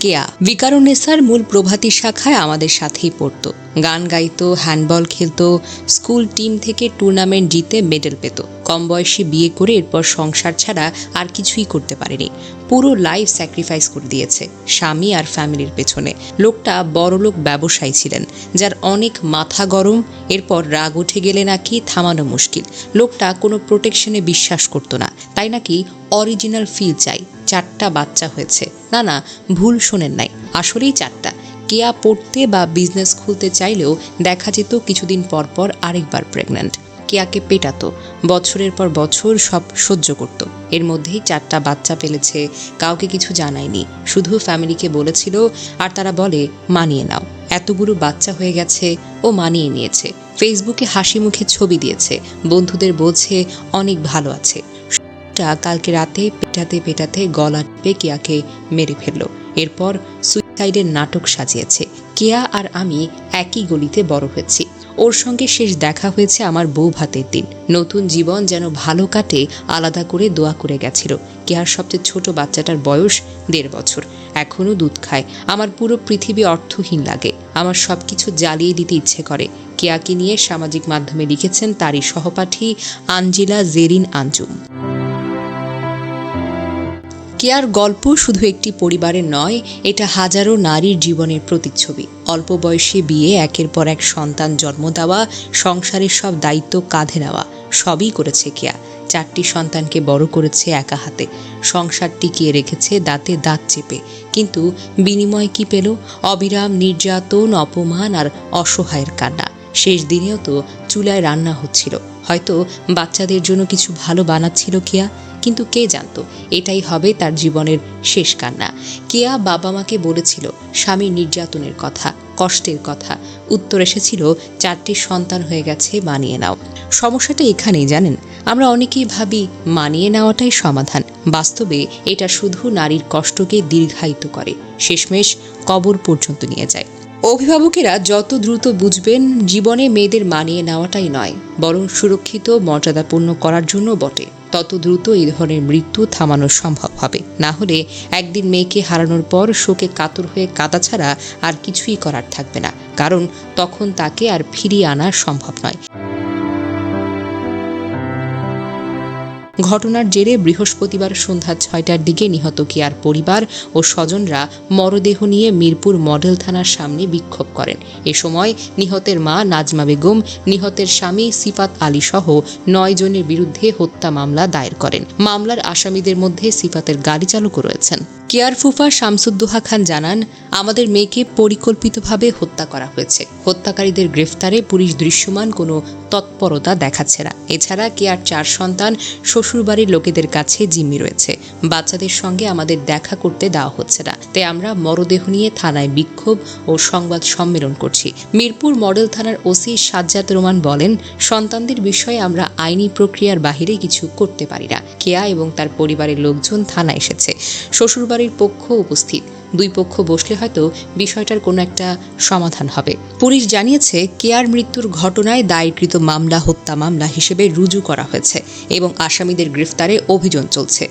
কেয়া। বিকারুন্নেসার মূল প্রভাতী শাখায় আমাদের সাথেই পড়তো। গান গাইতো, হ্যান্ডবল খেলতো, স্কুল টিম থেকে টুর্নামেন্ট জিতে মেডেল পেত। কম বয়সে বিয়ে করে এরপর সংসার ছাড়া আর কিছুই করতে পারেনি। পুরো লাইফ স্যাক্রিফাইস করে দিয়েছে, স্বামী আর ফ্যামিলির পেছনে। লোকটা বড়লোক ব্যবসায়ী ছিলেন, যার অনেক মাথা গরম, এরপর রাগ উঠে গেলে নাকি থামানো মুশকিল। লোকটা কোনো প্রোটেকশনে বিশ্বাস করতো না, তাই নাকি অরিজিনাল ফিল চাই। চারটা বাচ্চা হয়েছে। না না, ভুল শোনেন নাই। আসলেই চারটা। কেয়া পড়তে বা বিজনেস খুলতে চাইলেও দেখা যেত কিছুদিন পর পর আরেকবার প্রেগন্যান্ট কেয়াকে পেটাতো। বছরের পর বছর সব সহ্য করত। এর মধ্যেই চারটা বাচ্চা পেলেছে কাউকে কিছু জানায়নি। শুধু ফ্যামিলিকে বলেছিল, আর তারা বলে, মানিয়ে নাও। এতগুলো বাচ্চা হয়ে গেছে, ও মানিয়ে নিয়েছে। ফেসবুকে হাসি মুখে ছবি দিয়েছে। বন্ধুদের বলছে, অনেক ভালো আছে। টা কালকে রাতে পেটাতে পেটাতে গলা টিপে কেয়াকে মেরে ফেলল। এরপর সুইসাইডের নাটক সাজিয়েছে। কেয়া আর আমি একই গলিতে বড় হয়েছি। ওর সঙ্গে শেষ দেখা হয়েছে আমার বউ ভাতের দিন। নতুন জীবন যেন ভালো কাটে আলাদা করে দোয়া করে গেছিল। কেয়ার সবচেয়ে ছোট বাচ্চাটার বয়স দেড় বছর। এখনও দুধ খায়। আমার পুরো পৃথিবী অর্থহীন লাগে। আমার সব কিছু জ্বালিয়ে দিতে ইচ্ছে করে। কেয়াকে নিয়ে সামাজিক মাধ্যমে লিখেছেন তারই সহপাঠী আঞ্জিলা জেরিন আঞ্জুম। কেয়ার গল্প শুধু একটি পরিবারের নয়, এটা হাজারো নারীর জীবনের প্রতিচ্ছবি। অল্প বয়সে বিয়ে, একের পর এক সন্তান জন্ম দেওয়া, সংসারের সব দায়িত্ব কাঁধে নেওয়া, সবই করেছে কেয়া। চারটি সন্তানকে বড় করেছে একা হাতে। সংসার টিকিয়ে রেখেছে দাঁতে দাঁত চেপে। কিন্তু বিনিময় কি পেল? অবিরাম নির্যাতন, অপমান আর অসহায়ের কান্না। শেষ দিনেও তো চুলায় রান্না হচ্ছিল। হয়তো বাচ্চাদের জন্য কিছু ভালো বানাচ্ছিল কেয়া? কিন্তু কে জানতো? এটাই হবে তার জীবনের শেষ কান্না। কেয়া বাবা মাকে বলেছিল স্বামীর নির্যাতনের কথা, কষ্টের কথা। উত্তর এসেছিল, চারটি সন্তান হয়ে গেছে, মানিয়ে নাও। সমস্যাটা এখানেই, জানেন? আমরা অনেকেই ভাবি, মানিয়ে নেওয়াটাই সমাধান। বাস্তবে এটা শুধু নারীর কষ্টকে দীর্ঘায়িত করে। শেষমেশ কবর পর্যন্ত নিয়ে যায়। অভিভাবকেরা যত দ্রুত বুঝবেন, জীবনে মেয়েদের মানিয়ে নেওয়াটাই নয়, বরং সুরক্ষিত, মর্যাদাপূর্ণ করার জন্য বটে। তত দ্রুত এই ধরনের মৃত্যু থামানো সম্ভব হবে। না হলে একদিন মেয়েকে হারানোর পর শোকে কাতর হয়ে কাতা ছাড়া আর কিছুই করার থাকবে না, কারণ তখন তাকে আর ফিরিয়ে আনা সম্ভব নয়। ঘটনার জেরে বৃহস্পতিবার সন্ধ্যা ছয়টার দিকে নিহত কিয়ার পরিবার ও স্বজনরা মরদেহ নিয়ে মিরপুর মডেল থানার সামনে বিক্ষোভ করেন। এ সময় নিহতের মা নাজমা বেগম, নিহতের স্বামী সিফাত আলী সহ নয় জনের বিরুদ্ধে হত্যা মামলা দায়ের করেন। মামলার আসামিদের মধ্যে সিফাতের গাড়ি চালকও রয়েছেন। কেয়ার ফুফা শামসুদ্দোহা খান জানান, আমাদের মেয়েকে পরিকল্পিতভাবে হত্যা করা হয়েছে। হত্যাকারীদের গ্রেফতারে পুলিশ দৃশ্যমান, কোনো তৎপরতা দেখাচ্ছে না। এছাড়া কেয়ার চার সন্তান, শ্বশুরবাড়ির লোকেদের কাছে জিম্মি রয়েছে। বাচ্চাদের সঙ্গে আমাদের দেখা করতে দেওয়া হচ্ছে না। তাই আমরা মরদেহ নিয়ে থানায় বিক্ষোভ ও সংবাদ সম্মেলন করছি। মিরপুর মডেল থানার ওসি সাজ্জাদ রোমান বলেন, সন্তানদের বিষয়ে আমরা আইনি প্রক্রিয়ার বাহিরে কিছু করতে পারি না। কেয়া এবং তার পরিবারের লোকজন থানা এসেছে। শ্বশুরবাড়ির পক্ষ উপস্থিত। দুই পক্ষ বসলে হয়তো বিষয়টার কোনো একটা সমাধান হবে। পুলিশ জানিয়েছে, কেয়ার মৃত্যুর ঘটনায় দায়েরকৃত মামলা, হত্যা মামলা হিসেবে রুজু করা হয়েছে এবং আসামিদের গ্রেফতারে অভিযান চলছে।